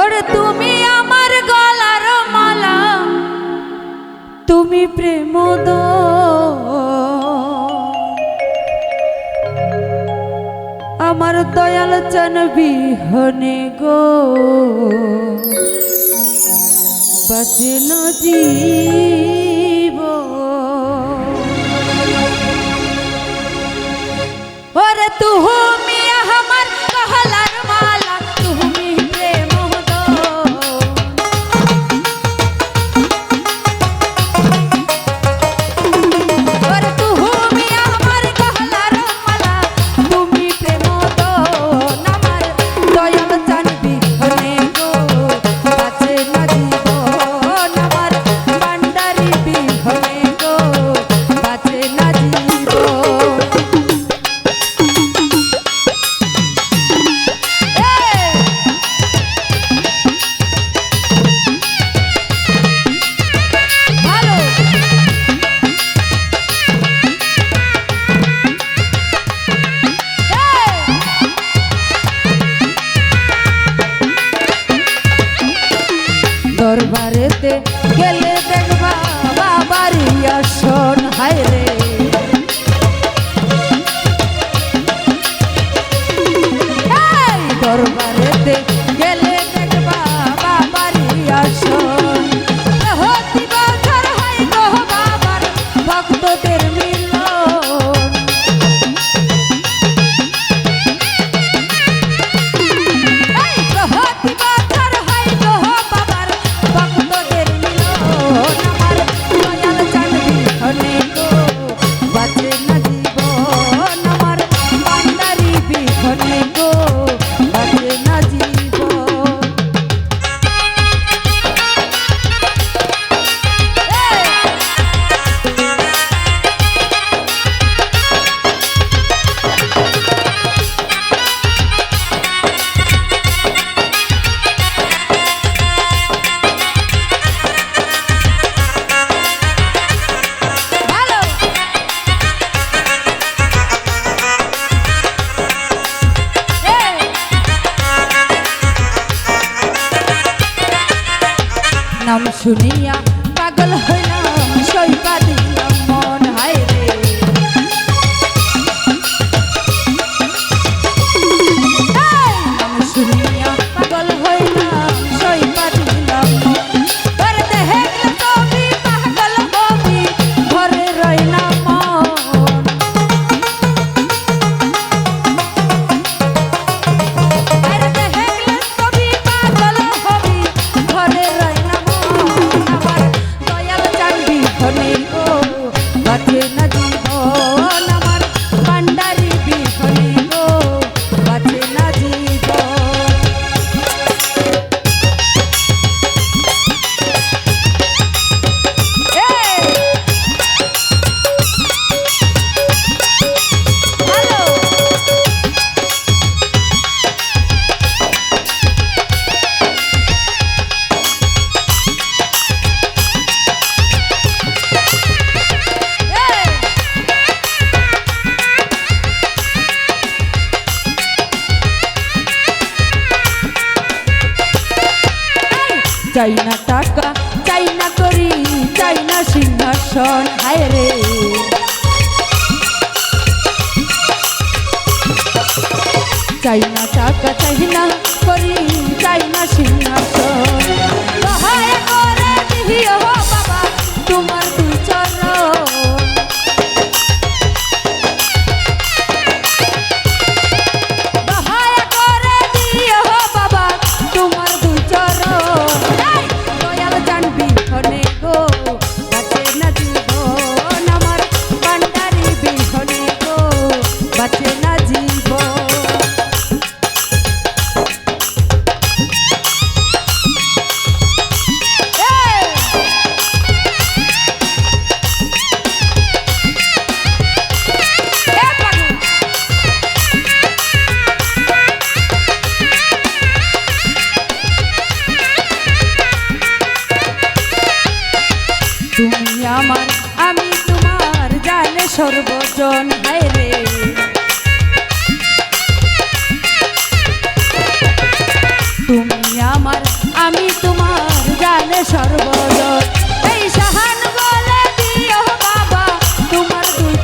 ওরে তুমি আমার গলার মালা, তুমি প্রেম আমার দয়াল চন বিহনে গো বাঁচল জীব। ওরে তুহ গেলে দেখবা বাবার আসন হায় রে শুনিয়া চাই না টাকা চাই না করি চাই না সিংহাসন, হায় রে। চাই না টাকা চাই না সর্বজন, হায় তুমি আমার, আমি তোমার জানে সর্বজন। এই সাহান বলে দিও বাবা, তোমার দুই